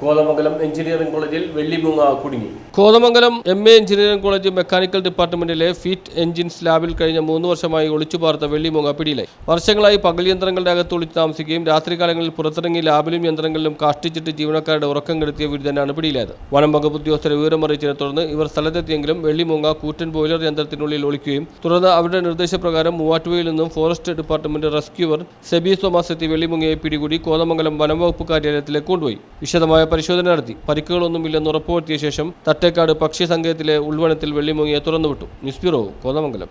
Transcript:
Kothamangalam engineering കോളേജിൽ വെള്ളിമുങ്ങ കുടുങ്ങി. Kothamangalam M A engineering college mechanical ഡിപ്പാർട്ട്മെന്റിലെ fit engines ലാബിൽ കഴിഞ്ഞ മൂന്ന് വർഷമായി ഒളിച്ചു പാർത്ത വെള്ളിമുങ്ങ പിടിയിലായി. വർഷങ്ങളായി പകൽ യന്ത്രങ്ങളുടെ അകത്ത് ഒളിച്ചു താമസിക്കുകയും രാത്രികാലങ്ങളിൽ പുറത്തിറങ്ങി ലാബിലും യന്ത്രങ്ങളിലും കാഷ്ടിച്ചിട്ട് ജീവനക്കാരുടെ ഉറക്കം കെടുത്തിയ വിരുദ്ധനാണ് പിടിയിലായത്. വനം വകുപ്പ് ഉദ്യോഗസ്ഥരെ വിവരമറിയിച്ചതിനെ തുടർന്ന് ഇവർ സ്ഥലത്തെത്തിയെങ്കിലും വെള്ളിമുങ്ങ കൂറ്റൻ ബോയിലർ യന്ത്രത്തിനുള്ളിൽ ഒളിക്കുകയും തുടർന്ന് അവരുടെ നിർദ്ദേശപ്രകാരം മൂവാറ്റുപുഴയിൽ നിന്നും forest department rescuer Seby Thomas എത്തി വെള്ളിമുങ്ങയെ പിടികൂടി കോതമംഗലം വനം വകുപ്പ് കാര്യാലയത്തിലേക്ക് കൊണ്ടുപോയി. വിശദമായ പരിശോധന നടത്തി. പരിക്കുകളൊന്നുമില്ലെന്ന് ഉറപ്പുവരുത്തിയ ശേഷം തട്ടേക്കാട് പക്ഷി സങ്കേതത്തിലെ ഉൾവനത്തിൽ വെള്ളിമുങ്ങിയെ തുറന്നുവിട്ടു. News bureau Kothamangalam.